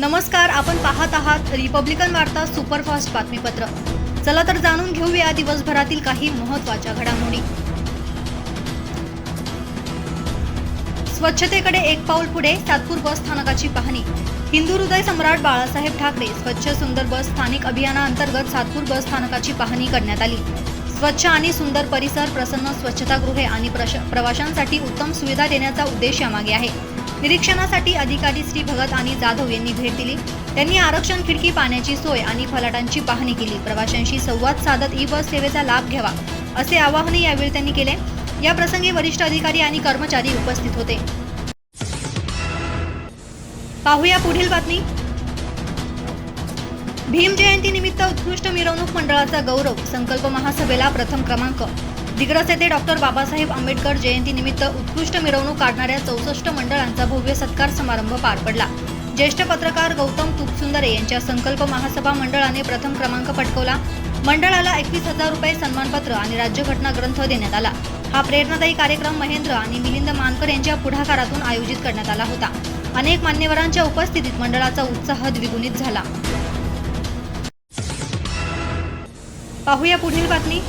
नमस्कार आपण पाहत आहात रिपब्लिकन वार्ता सुपरफास्ट बातमीपत्र. चला तर जाणून घेऊया दिवसभरातील काही महत्त्वाच्या घडामोडी. स्वच्छतेकडे एक पाऊल पुढे सातपूर बस स्थानकाची पाहणी. हिंदू हृदय सम्राट बाळासाहेब ठाकरे स्वच्छ सुंदर बस स्थानिक अभियानाअंतर्गत सातपूर बस स्थानकाची पाहणी करण्यात आली. स्वच्छ आणि सुंदर परिसर प्रसन्न स्वच्छतागृहे आणि प्रश- प्रवाशांसाठी उत्तम सुविधा देण्याचा उद्देश यामागे आहे. निरीक्षणासाठी अधिकारी श्री भगत आणि जाधव यांनी भेट दिली. त्यांनी आरक्षण खिडकी पाण्याची सोय आणि फलाटांची पाहणी केली. प्रवाशांशी संवाद साधत ई बस सेवेचा लाभ घ्यावा असे आवाहनही यावेळी त्यांनी केले. या प्रसंगी वरिष्ठ अधिकारी आणि कर्मचारी उपस्थित होते. पाहूया पुढील बातमी. भीम जयंती निमित्त उत्कृष्ट मिरवणूक मंडळाचा गौरव संकल्प महासभेला प्रथम क्रमांक. दिग्रस येथे डॉक्टर बाबासाहेब आंबेडकर जयंतीनिमित्त उत्कृष्ट मिरवणूक काढणाऱ्या चौसष्ट मंडळांचा भव्य सत्कार समारंभ पार पडला. ज्येष्ठ पत्रकार गौतम तुपसुंदरे यांच्या संकल्प महासभा मंडळाने प्रथम क्रमांक पटकवला. मंडळाला एकवीस हजार रुपये सन्मानपत्र आणि राज्यघटना ग्रंथ देण्यात आला. हा प्रेरणादायी कार्यक्रम महेंद्र आणि मिलिंद मानकर यांच्या पुढाकारातून आयोजित करण्यात आला होता. अनेक मान्यवरांच्या उपस्थितीत मंडळाचा उत्साह द्विगुणित झाला. पाहूया पुढील बातमी.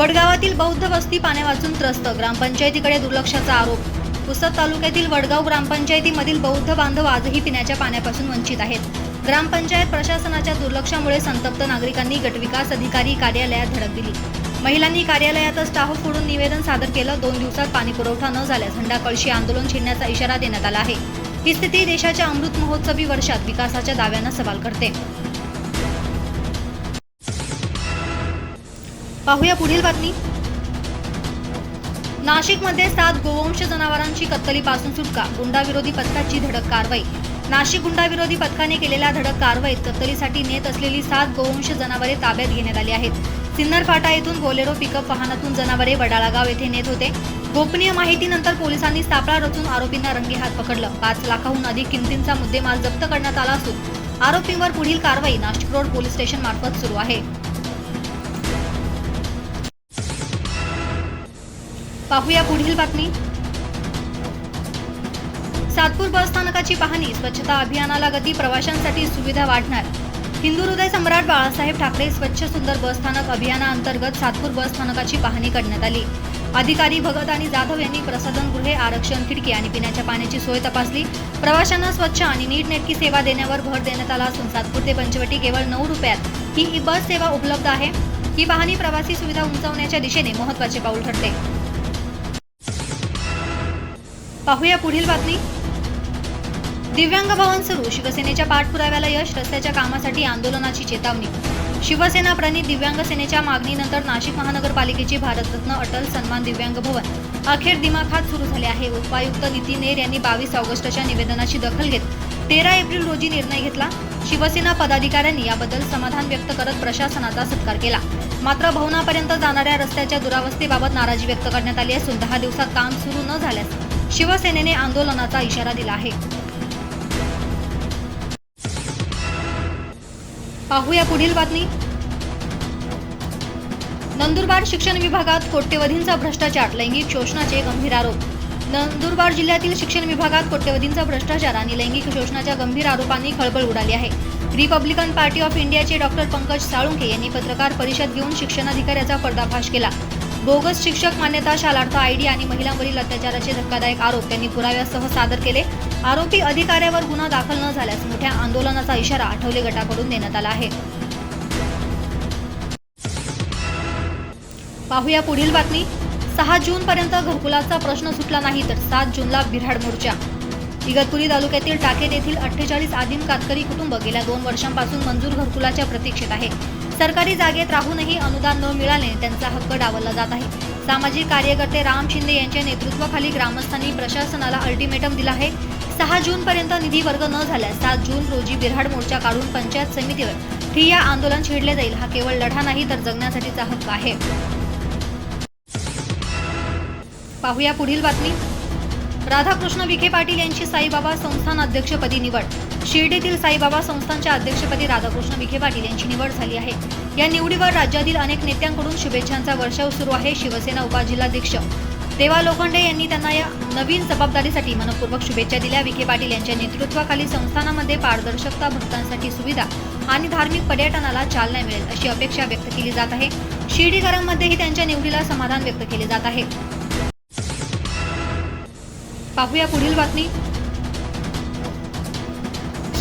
वडगावातील बौद्ध वस्ती पाण्या वाचून त्रस्त. ग्रामपंचायतीकडे दुर्लक्षाचा आरोप. पुसद तालुक्यातील वडगाव ग्रामपंचायतीमधील बौद्ध बांधव आजही पिण्याच्या पाण्यापासून वंचित आहेत. ग्रामपंचायत प्रशासनाच्या दुर्लक्षामुळे संतप्त नागरिकांनी गटविकास अधिकारी कार्यालयात धडक दिली. महिलांनी कार्यालयातच स्टाफ फोडून निवेदन सादर केलं. दोन दिवसात पाणीपुरवठा न झाल्यास झंडाकळशी आंदोलन छेडण्याचा इशारा देण्यात आला आहे. ही स्थिती देशाच्या अमृत महोत्सवी वर्षात विकासाच्या दाव्यांना सवाल करते. पाहूया पुढील बातमी. नाशिकमध्ये सात गोवंश जनावरांची कत्तलीपासून सुटका. गुंडाविरोधी पथकाची धडक कारवाई. नाशिक गुंडाविरोधी पथकाने केलेल्या धडक कारवाईत कत्तलीसाठी नेत असलेली सात गोवंश जनावरे ताब्यात घेण्यात आली आहेत. सिन्नर फाटा येथून बोलेरो पिकअप वाहनातून जनावरे वडाळागाव येथे नेत होते. गोपनीय माहितीनंतर पोलिसांनी सापळा रचून आरोपींना रंगेहात पकडलं. पाच लाखाहून अधिक किमतींचा मुद्देमाल जप्त करण्यात आला असून आरोपींवर पुढील कारवाई नाशिक रोड पोलीस स्टेशन मार्फत सुरू आहे. पाहूया पुढील बातमी. सातपूर बस स्थानकाची पाहणी स्वच्छता अभियानाला गती प्रवाशांसाठी सुविधा वाढणार. हिंदू हृदय सम्राट बाळासाहेब ठाकरे स्वच्छ सुंदर बस स्थानक अभियानाअंतर्गत सातपूर बस स्थानकाची पाहणी करण्यात आली. अधिकारी भगत आणि जाधव यांनी प्रसाधनगृहे आरक्षण खिडकी आणि पिण्याच्या पाण्याची सोय तपासली. प्रवाशांना स्वच्छ आणि नीटनेटकी सेवा देण्यावर भर देण्यात आला असून सातपूर ते पंचवटी केवळ नऊ रुपयात ही बस सेवा उपलब्ध आहे. ही पाहणी प्रवासी सुविधा उंचावण्याच्या दिशेने महत्त्वाचे पाऊल ठरते. पाहूया पुढील बातमी. दिव्यांग भवन शिवसेनेच्या पाठपुराव्याला यश रस्त्याच्या कामासाठी आंदोलनाची चेतावणी. शिवसेना प्रणित दिव्यांग सेनेच्या मागणीनंतर नाशिक महानगरपालिकेचे भारतरत्न अटल सन्मान दिव्यांग भवन. अखेर दिमाखात सुरू झाले आहे. उपायुक्त नितीन नेर यांनी बावीस ऑगस्टच्या निवेदनाची दखल घेत तेरा एप्रिल रोजी निर्णय घेतला. शिवसेना पदाधिकाऱ्यांनी याबद्दल समाधान व्यक्त करत प्रशासनाचा सत्कार केला. मात्र भवनापर्यंत जाणाऱ्या रस्त्याच्या दुरावस्थेबाबत नाराजी व्यक्त करण्यात आली असून दहा दिवसात काम सुरू न झाल्यास शिवसेनेने आंदोलनाचा इशारा दिला आहे. पाहूया पुढील बातमी. नंदुरबार शिक्षण विभागात कोट्यवधींचा भ्रष्टाचार लैंगिक शोषणाचे गंभीर आरोप नंदुरबार जिल्ह्यातील शिक्षण विभागात कोट्यवधींचा भ्रष्टाचार आणि लैंगिक शोषणाच्या गंभीर आरोपांनी खळबळ उडाली आहे. रिपब्लिकन पार्टी ऑफ इंडियाचे डॉक्टर पंकज साळुंके यांनी पत्रकार परिषद घेऊन शिक्षणाधिकाऱ्याचा पर्दाफाश केला. बोगस शिक्षक मान्यता शालार्थ आयडी आणि महिलांवरील अत्याचाराचे धक्कादायक आरोप त्यांनी पुराव्यासह सादर केले. आरोपी अधिकाऱ्यावर गुन्हा दाखल न झाल्यास मोठ्या आंदोलनाचा इशारा आठवले गटाकडून देण्यात आला आहे. पाहूया पुढील बातमी. सहा जून पर्यंत घरकुलाचा प्रश्न सुटला नाही तर सात जूनला बिऱ्हाड मोर्चा. इगतपुरी तालुक्यातील टाकेत येथील अठ्ठेचाळीस आदिम कातकरी कुटुंब गेल्या दोन वर्षांपासून मंजूर घरकुलाच्या प्रतीक्षेत आहे. सरकारी जागेत राहूनही अनुदान न मिळाल्याने त्यांचा हक्क डावलला जात आहे. सामाजिक कार्यकर्ते राम शिंदे यांच्या नेतृत्वाखाली ग्रामस्थांनी प्रशासनाला अल्टिमेटम दिला आहे. सहा जून पर्यंत निधी वर्ग न झाल्यास सात जून रोजी बिराड मोर्चा काढून पंचायत समितीवर ठिय्या आंदोलन छेडले जाईल हा केवळ लढा नाही तर जगण्यासाठीचा हक्क आहे. पाहूया पुढील बातमी. राधाकृष्ण विखे पाटील यांची साईबाबा संस्थान अध्यक्षपदी निवड. शिर्डीतील साईबाबा संस्थानच्या अध्यक्षपदी राधाकृष्ण विखे पाटील यांची निवड झाली आहे. या निवडीवर राज्यातील अनेक नेत्यांकडून शुभेच्छांचा वर्षाव सुरू आहे शिवसेना उपाजिल्हाध्यक्ष. देवा लोखंडे यांनी त्यांना या नवीन जबाबदारीसाठी मनपूर्वक शुभेच्छा दिल्या. विखे पाटील यांच्या नेतृत्वाखाली संस्थानामध्ये पारदर्शकता भक्तांसाठी सुविधा आणि धार्मिक पर्यटनाला चालना मिळेल अशी अपेक्षा व्यक्त केली जात आहे. शिर्डीकरांमध्येही त्यांच्या निवडीला समाधान व्यक्त केले जात आहे. पाहूया पुढील बातमी.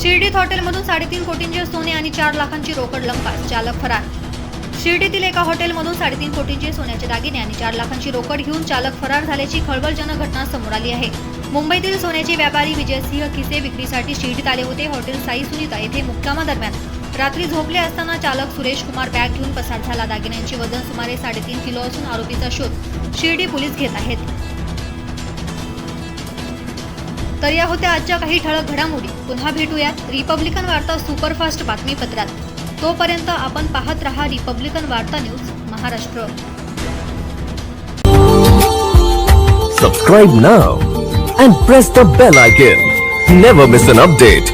शिर्डीत हॉटेलमधून साडेतीन कोटींचे सोने आणि चार लाखांची रोकड लंपास चालक फरार. शिर्डीतील एका हॉटेलमधून साडेतीन कोटींचे सोन्याचे दागिने आणि चार लाखांची रोकड घेऊन चालक फरार झाल्याची खळबळजनक घटना समोर आली आहे. मुंबईतील सोन्याचे व्यापारी विजयसिंह किसे विक्रीसाठी शिर्डीत आले होते. हॉटेल साई सुनीता येथे मुक्कामादरम्यान रात्री झोपले असताना चालक सुरेश कुमार बॅग घेऊन पसार झाला. दागिन्यांचे वजन सुमारे साडेतीन किलो असून आरोपीचा शोध शिर्डी पोलीस घेत आहेत. तर या होत्या आजच्या काही ठळक घडामोडी. पुन्हा भेटूयात रिपब्लिकन वार्ता सुपरफास्ट बातमीपत्रात. तोपर्यंत आपण पाहत रहा Republican Varta news Maharashtra. Subscribe now and press the bell icon never miss an update